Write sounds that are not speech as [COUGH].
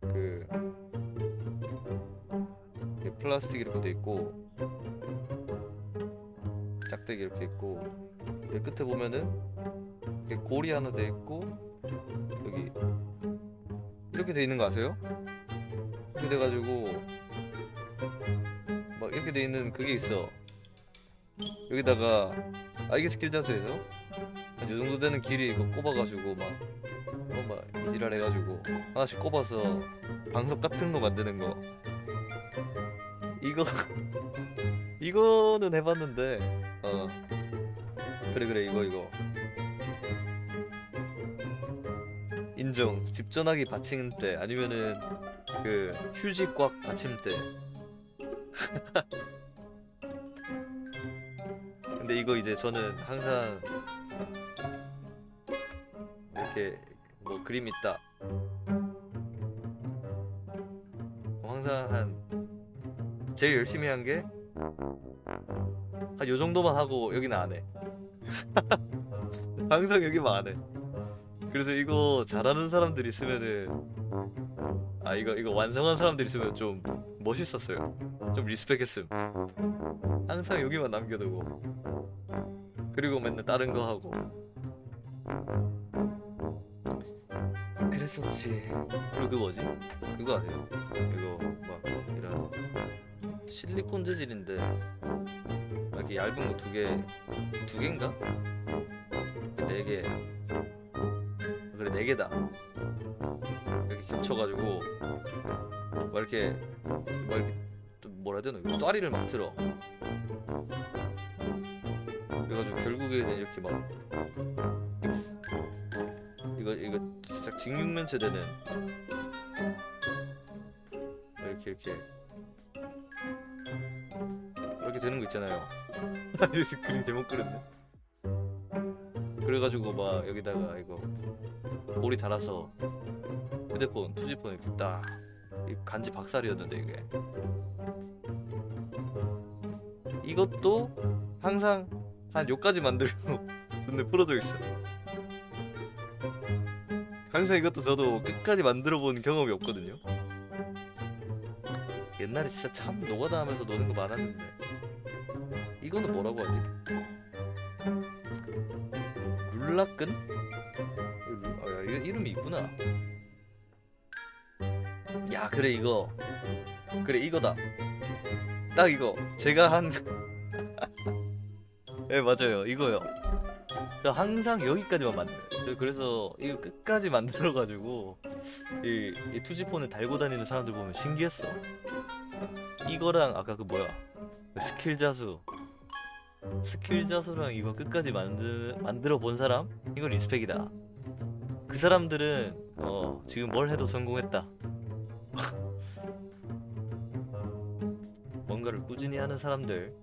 그 이렇게 플라스틱 이렇게 돼 있고 짝대기 이렇게 있고 여기 끝에 보면은 이렇게 골이 하나 돼 있고 여기 이렇게 돼 있는 거 아세요? 이렇게 돼 가지고 막 이렇게 돼 있는 그게 있어 여기다가 아 이게 스킬 자세예요? 한요 정도 되는 길이 이거 꼽아가지고 막 어, 막 이지랄 해가지고 하나씩 꼽아서 방석 같은 거 만드는 거. 이거 [LAUGHS] 이거는 해봤는데 어. 그래 그래 이거 이거. 인정. 집 전화기 받침 때 아니면은 그 휴지 꽉 받침 때. [LAUGHS] 근데 이거 이제 저는 항상 이렇게 뭐 그림 있다 항상 한 제일 열심히 한 게 한 요 정도만 하고 여기는 안 해. [LAUGHS] 항상 여기만 안 해. 그래서 이거 잘하는 사람들 있으면은 아 이거 이거 완성한 사람들 있으면 좀 멋있었어요. 좀 리스펙했음. 항상 여기만 남겨두고 그리고 맨날 다른 거 하고 그랬었지. 그리고 그 뭐지? 그거 아세요? 이거 막 이런 실리콘 재질인데 이렇게 얇은 거 두 개, 두 개인가? 네 개. 그래 네 개다. 이렇게 겹쳐가지고 막 이렇게 막 이렇게 또 뭐라 해야 되나? 이거 또아리를 막 틀어. 그래가지고 결국에는 이렇게 막 이거 이거 살짝 직육면체 되는 이렇게 이렇게 이렇게 되는 거 있잖아요. [LAUGHS] 여기서 그림 제목 그렸네. 그래가지고 막 여기다가 이거 몰이 달아서 휴대폰, 투지폰 이렇게 딱이 간지 박살이었는데 이게 이것도 항상 한 요까지 만들고 [LAUGHS] 눈에 부러져 있어. 항상 이것도 저도 끝까지 만들어 본 경험이 없거든요. 옛날에 진짜 참 노가다 하면서 노는 거 많았는데 이거는 뭐라고 하지? 룰라끈? 아, 야, 이거 이름이 있구나. 야 그래 이거 그래 이거다. 딱 이거 제가 한네 [LAUGHS] 맞아요 이거요. 저 항상 여기까지만 만들어요. 저 그래서 이거 끝까지 만들어가지고 이, 이 투지폰을 달고 다니는 사람들 보면 신기했어. 이거랑 아까 그 뭐야 그 스킬 자수 스킬 자수랑 이거 끝까지 만드, 만들어 본 사람 이거 리스펙이다. 그 사람들은 어 지금 뭘 해도 성공했다. [LAUGHS] 뭔가를 꾸준히 하는 사람들